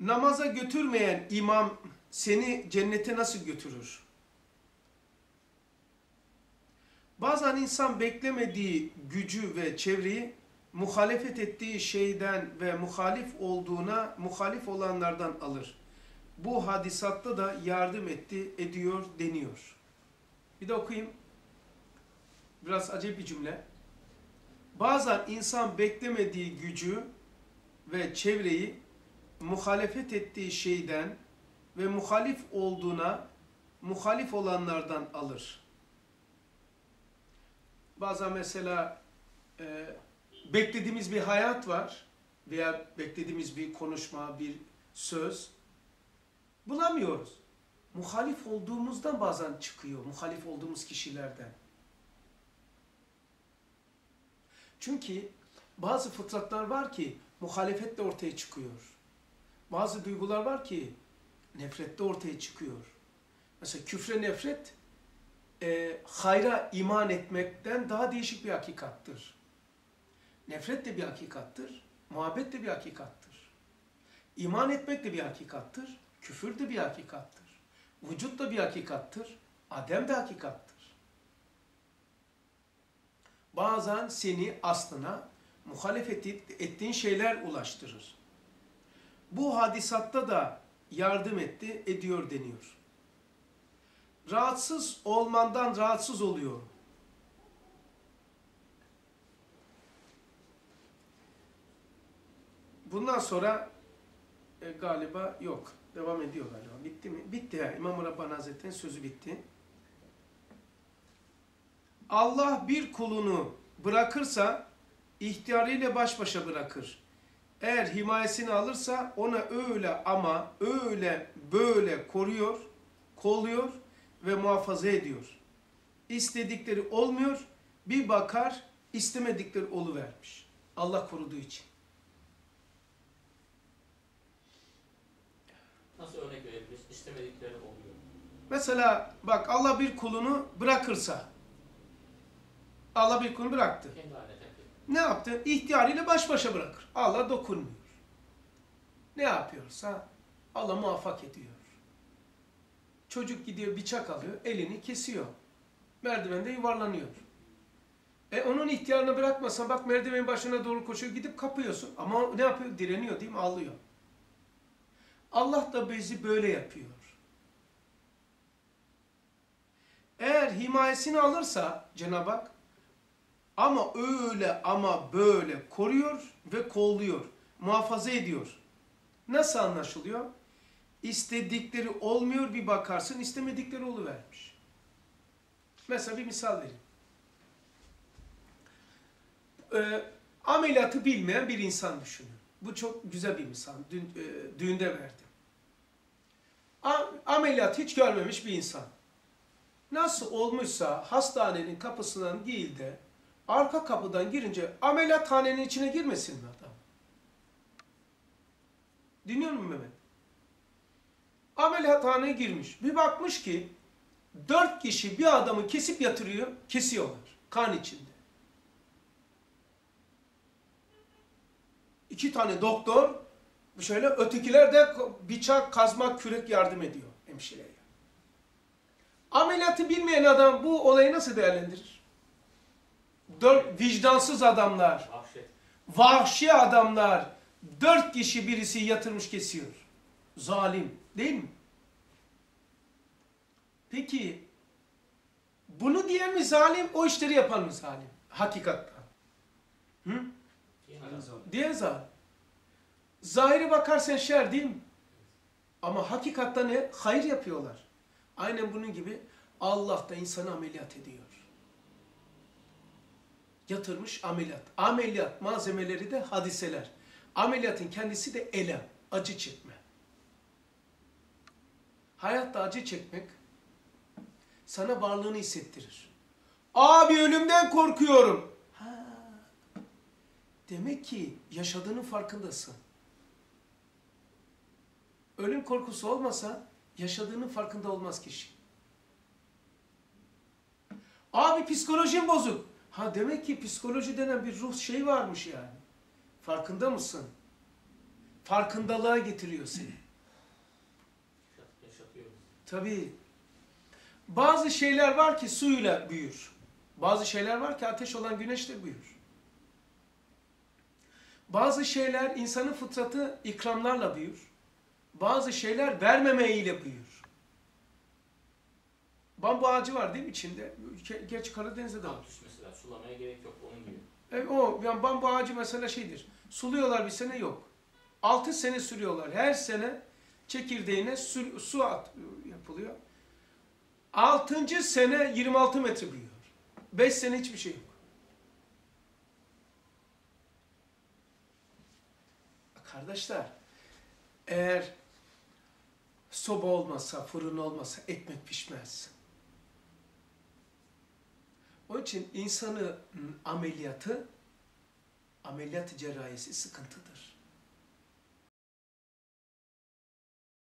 namaza götürmeyen imam seni cennete nasıl götürür? Bazen insan beklemediği gücü ve çevreyi muhalefet ettiği şeyden ve muhalif olduğuna, muhalif olanlardan alır. Bu hadisatta da yardım etti, ediyor deniyor. Bir de okuyayım. Biraz acayip bir cümle. Bazen insan beklemediği gücü ve çevreyi muhalefet ettiği şeyden ve muhalif olduğuna, muhalif olanlardan alır. Bazen mesela e, beklediğimiz bir hayat var veya beklediğimiz bir konuşma, bir söz bulamıyoruz. Muhalif olduğumuzdan bazen çıkıyor, muhalif olduğumuz kişilerden. Çünkü bazı fıtratlar var ki muhalefetle ortaya çıkıyor. Bazı duygular var ki nefrette ortaya çıkıyor. Mesela küfre nefret e, hayra iman etmekten daha değişik bir hakikattır. Nefret de bir hakikattır, muhabbet de bir hakikattır. İman etmek de bir hakikattır, küfür de bir hakikattır. Vücut da bir hakikattır, adem de hakikattır. Bazen seni aslına muhalefet ettiğin şeyler ulaştırır. Bu hadisatta da yardım etti, ediyor deniyor. Rahatsız olmandan rahatsız oluyor. Bundan sonra e, galiba yok. Devam ediyor galiba. Bitti mi? Bitti ya. İmam-ı Rabbani Hazretleri'nin sözü bitti. Allah bir kulunu bırakırsa ihtiyarıyla baş başa bırakır. Eğer himayesini alırsa ona öyle ama öyle böyle koruyor, kolluyor ve muhafaza ediyor. İstedikleri olmuyor, bir bakar istemedikleri oluvermiş. Allah koruduğu için. Nasıl örnek verebiliriz? İstemedikleri oluyor. Mesela bak Allah bir kulunu bırakırsa, Allah bir kulunu bıraktı. Kendi haline. Ne yaptı? İhtiyarıyla baş başa bırakır. Allah dokunmuyor. Ne yapıyorsa Allah muvaffak ediyor. Çocuk gidiyor bıçak alıyor, elini kesiyor. Merdivende yuvarlanıyor. E onun ihtiyarını bırakmasan bak merdivenin başına doğru koşuyor gidip kapıyorsun. Ama ne yapıyor? Direniyor değil mi? Ağlıyor. Allah da bizi böyle yapıyor. Eğer himayesini alırsa Cenab-ı Hak ama öyle ama böyle koruyor ve kolluyor. Muhafaza ediyor. Nasıl anlaşılıyor? İstedikleri olmuyor bir bakarsın istemedikleri oluvermiş. Mesela bir misal vereyim. Ee, ameliyatı bilmeyen bir insan düşünün. Bu çok güzel bir misal. Dün, e, düğünde verdim. A, ameliyat hiç görmemiş bir insan. Nasıl olmuşsa hastanenin kapısından değil de arka kapıdan girince ameliyathanenin içine girmesin mi adam? Dinliyor musun Mehmet? Ameliyathaneye girmiş. Bir bakmış ki dört kişi bir adamı kesip yatırıyor, kesiyorlar. Kan içinde. İki tane doktor, şöyle ötekiler de bıçak, kazma, kürek yardım ediyor hemşireye. Ameliyatı bilmeyen adam bu olayı nasıl değerlendirir? Dört vicdansız adamlar, vahşi adamlar, dört kişi birisi yatırmış kesiyor. Zalim değil mi? Peki bunu diyen mi zalim, o işleri yapan mı zalim? Hakikatta. Hı? Diyen zalim. Zahiri bakarsan şer değil mi? Ama hakikatta ne? Hayır yapıyorlar. Aynen bunun gibi Allah da insanı ameliyat ediyor. Yatırmış ameliyat. Ameliyat malzemeleri de hadiseler. Ameliyatın kendisi de elem, acı çekme. Hayatta acı çekmek sana varlığını hissettirir. Abi ölümden korkuyorum. Ha. Demek ki yaşadığının farkındasın. Ölüm korkusu olmasa yaşadığının farkında olmaz kişi. Abi psikolojim bozuk. Ha demek ki psikoloji denen bir ruh şey varmış yani. Farkında mısın? farkındalığa getiriyor seni. Tabii. Bazı şeyler var ki suyla büyür. Bazı şeyler var ki ateş olan güneşle büyür. Bazı şeyler insanın fıtratı ikramlarla büyür. Bazı şeyler vermemeyle büyür. Bambu ağacı var değil mi içinde? Ge- Geç Karadeniz'de de var. Mesela sulamaya gerek yok onun gibi. E, o yani bambu ağacı mesela şeydir. Suluyorlar bir sene yok. 6 sene sürüyorlar. Her sene çekirdeğine su, su at, yapılıyor. 6. sene 26 metre büyüyor. 5 sene hiçbir şey yok. Kardeşler, eğer soba olmasa, fırın olmasa ekmek pişmez. Onun için insanın ameliyatı, ameliyat cerrahisi sıkıntıdır.